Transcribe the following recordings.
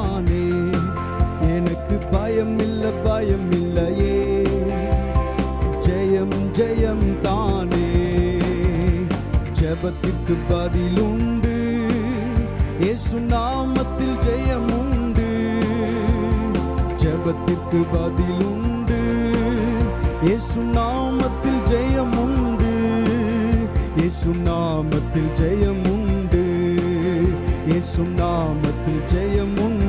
நானே எனக்கு பயம் இல்லை பயம் இல்லையே ஜெயம் ஜெயம் தானே. ஜெபத்திற்கு பதில் உண்டு இயேசு நாமத்தில் ஜெயம் உண்டு ஜெபத்திற்கு பதில் உண்டு இயேசு நாமத்தில் ஜெயம் உண்டு ஏசு நாமத்தில் ஜெயம் உண்டு இயேசு நாமத்தில் ஜெயம் உண்டு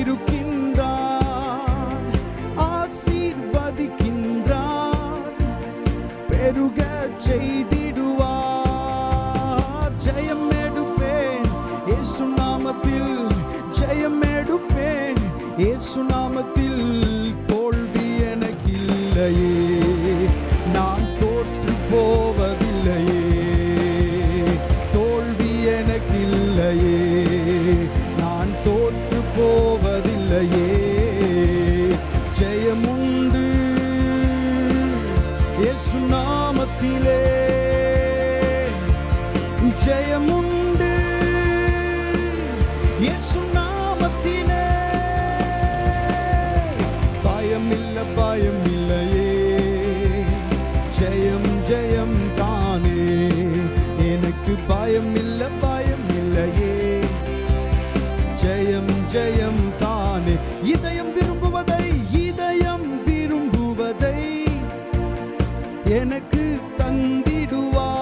இருக்கின்றார் ஆசீர்வதிக்கின்றார் பெருக செய்திடுவார். ஜெயம் எடுப்பேன் இயேசு நாமத்தில் ஜெயம் எடுப்பேன் இயேசு நாமத்தில் நாமத்திலே. பயம் இல்ல பயம் இல்லையே ஜெயம் ஜெயம் தானே. எனக்கு பயம் இல்ல பயம் இல்லையே ஜெயம் ஜெயம் தானே. இதயம் விரும்புவதை இதயம் விரும்புவதை எனக்கு தந்திடுவார்.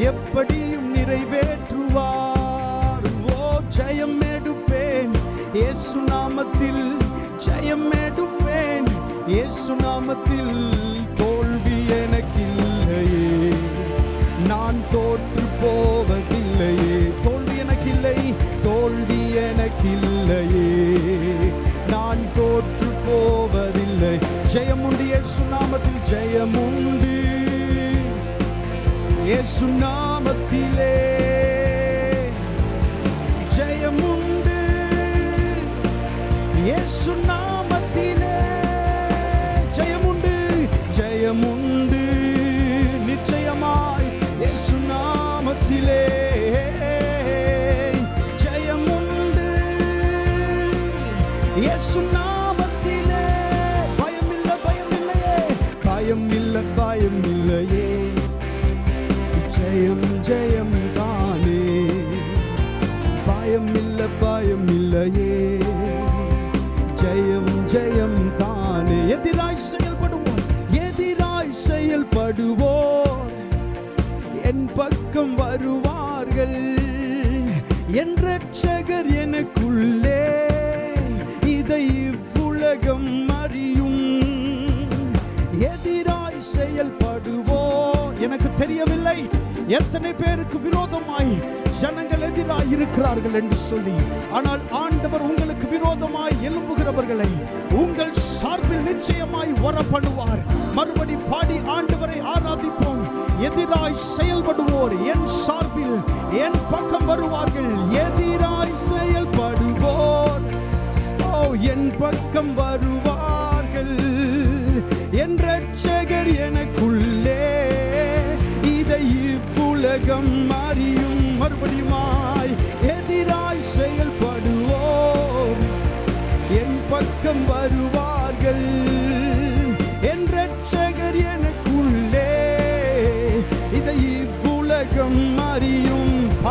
எப்படியும் நிறைவேற்றுவார் ஓ ஜெயம் எடுப்பேன். இயேசு நாமத்தில் ஜெயம் எடுப்பேன். இயேசு நாமத்தில் தோல்வி எனக்கில்லையே. நான் தோற்று போவதில்லையே. தோல்வி எனக்கில்லை தோல்வி எனக்கில்லையே. நான் தோற்று போவதில்லை. ஜெயமுண்டு இயேசு நாமத்தில் ஜெயமு இயேசு எதிராய் செயல்படுவோர் எதிராய் செயல்படுவோர். என் பக்கம் வருவார்கள். என் ரட்சகர் எனக்குள்ளே இதை இவ்வுலகம் அறியும். எதிராய் செயல்படுவோர். எனக்கு தெரியவில்லை எத்தனை பேருக்கு விரோதமாய் ஜனங்கள் எதிராய் இருக்கிறார்கள் என்று சொல்லி ஆனால் ஆண்டவர் உங்களுக்கு விரோதமாய் எழும்புகிறவர்களை உங்கள் சார்பில் நிச்சயமாய் வர பண்ணுவார் மறுபடி பாடி ஆண்டவரை ஆராதிப்போம். எதிராய் செயல்படுவோர் என் சார்பில் என் பக்கம் வருவார்கள். எதிராய் செயல்படுவோர். ஓ என் பக்கம் வருவார்கள். என் ரட்சகர் எனக்குள்ளே இதை இவ்வுலகம்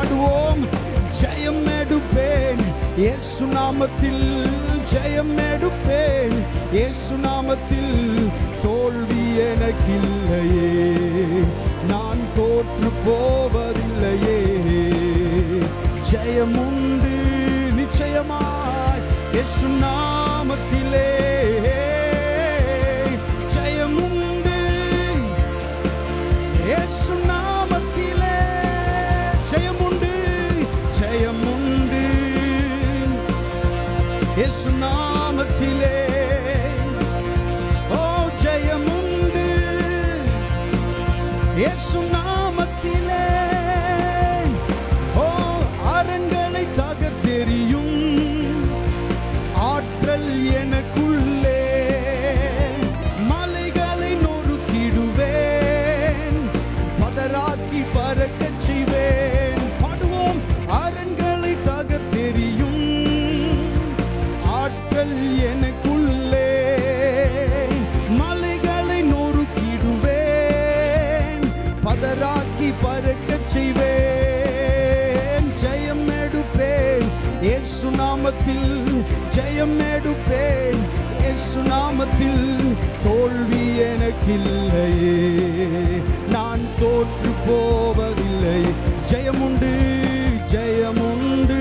பாடுவோம். ஜெயம் எடுப்பேன். இயேசு நாமத்தில் ஜெயம் எடுப்பேன். இயேசு நாமத்தில் தோல்வி எனக்கில்லையே. நான் தோற்று போவதில்லையே. ஜெயம் உண்டு நிச்சயமாய் இயேசு நாமத்திலே நாமத்திலே ஓ ஜெயம் உண்டு இயேசு நாமத்தில் தோல்வி எனக்கில்லையே நான் தோற்று போவதில்லை ஜெயமுண்டு ஜெயமுண்டு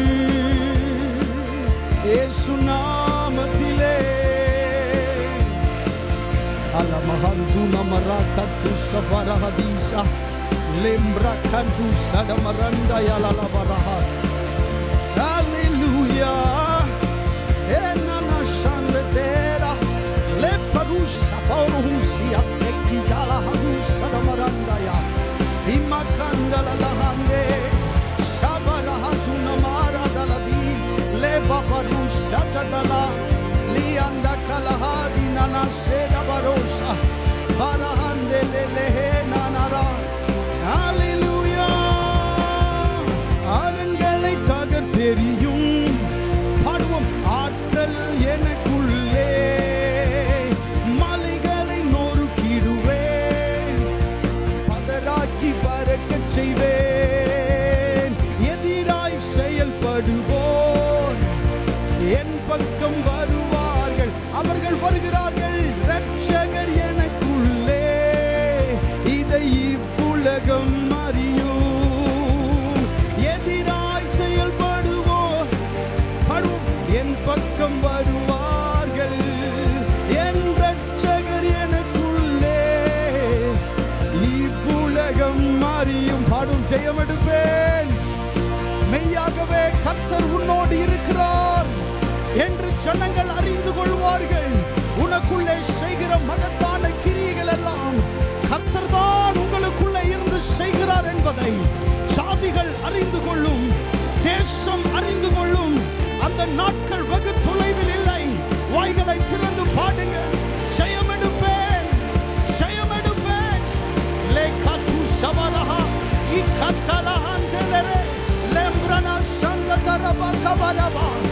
ஏசு நாமத்திலே அலமஹந்து நமரா கத்து சபரஹதீசா லிம்ரா கண்டு சடமரந்தயலலபரஹா parusa dadala lianda kalahadi nana seda barosa barahande lelehe nanara Hallelujah அரண்களை தகர்த்தெறியும் பாடுவோம் ஆற்றல் எனக்குள்ளே மலைகளை நொறுக்கிடுவேன் பதராக்கி பறக்கச் செய்வேன் எதிராய் செயல்படுவோம் பக்கம் வருவார்கள். அவர்கள் வருகிறார்கள். ரட்சகர் எனக்குள்ளே. இதை இவ்வுலகம் அறியும். எதிராய் செயல்படுவோ? படும். என் பக்கம் வருவார்கள். என் ரட்சகர் எனக்குள்ளே. இவ்வுலகம் அறியும். பாடும். ஜெயம் மெய்யாகவே கர்த்தர் உன்னோடு இருக்கிறார். என்று ஜனங்கள் அறிந்து கொள்வார்கள். உனக்குள்ளே செய்கிற மகத்தான கிரியைகள் எல்லாம் கர்த்தர் தான் உங்களுக்குள்ளே இருந்து செய்கிறார் என்பதை சாதிகள் அறிந்து கொள்ளும் தேசம் அறிந்து கொள்ளும். அந்த நாட்கள் வெகு தொலைவில் இல்லை. வாய்களை திறந்து பாடுங்க. ஜெயம் எடுப்பேன். ஜெயம் எடுப்பேன். லேகாத்து சபரஹா இக்கத்தலஹந்தலரே lembrana shanga taraba kabaraba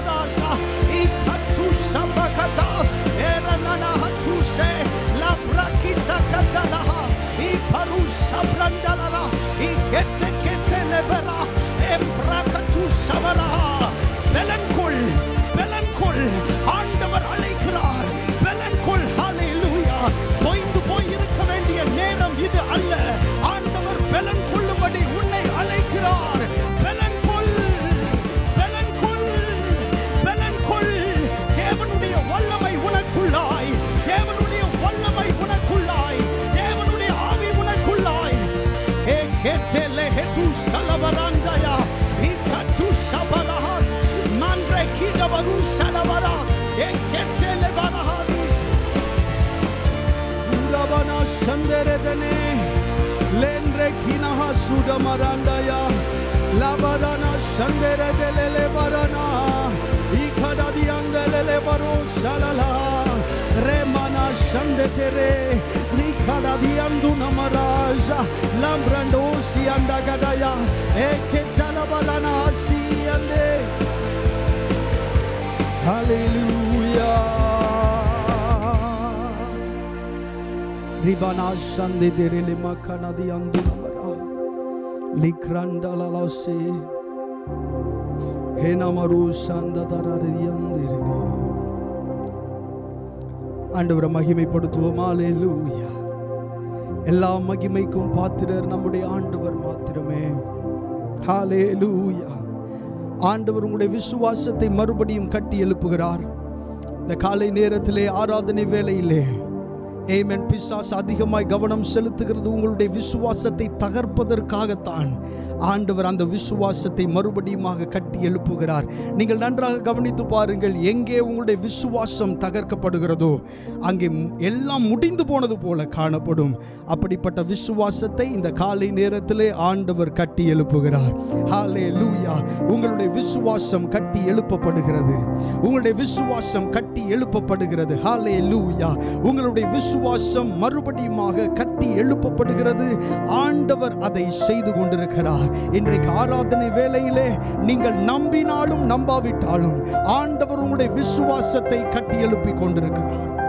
barusha la bara ekete le bara harus urabana sandere dene lenre kina ha suda maranda ya la barana sandere dele le barana ikhada di andele le barusha la la remana sandetere rikada di anduna maraja lambrando si anda gadaya ekete la barana si ande Hallelujah Ribana shande derele makana di andunamara. likranda la la se Henamaru shanda ஹேனமரு சந்ததரரியந்திரினி ஆண்டவரை மகிமைப்படுத்துவோம் ஹalleluya எல்லா மகிமைக்கும் பாத்திரர் நம்முடைய ஆண்டவர் மாத்திரமே ஹalleluya ஆண்டவர் உங்களுடைய விசுவாசத்தை மறுபடியும் கட்டி எழுப்புகிறார். இந்த காலை நேரத்திலே ஆராதனை வேலையிலே ஏமன் பிசாஸ் அதிகமாய் கவனம் செலுத்துகிறது. உங்களுடைய விசுவாசத்தை தகர்ப்பதற்காகத்தான் ஆண்டவர் அந்த விசுவாசத்தை மறுபடியுமாக கட்டி எழுப்புகிறார். நீங்கள் நன்றாக கவனித்து பாருங்கள் எங்கே உங்களுடைய விசுவாசம் தகர்க்கப்படுகிறதோ அங்கே எல்லாம் முடிந்து போனது போல காணப்படும். அப்படிப்பட்ட விசுவாசத்தை இந்த காலை நேரத்திலே ஆண்டவர் கட்டி எழுப்புகிறார். ஹாலே லூயா உங்களுடைய விசுவாசம் கட்டி எழுப்பப்படுகிறது. உங்களுடைய விசுவாசம் கட்டி எழுப்பப்படுகிறது. ஹாலே லூயா உங்களுடைய விசுவாசம் மறுபடியுமாக கட்டி எழுப்பப்படுகிறது. ஆண்டவர் அதை செய்து கொண்டிருக்கிறார். இன்றைக்கு ஆராதனை வேளையிலே நீங்கள் நம்பினாலும் நம்பாவிட்டாலும் ஆண்டவர் உங்களுடைய விசுவாசத்தை கட்டி எழுப்பிக் கொண்டிருக்கிறார்.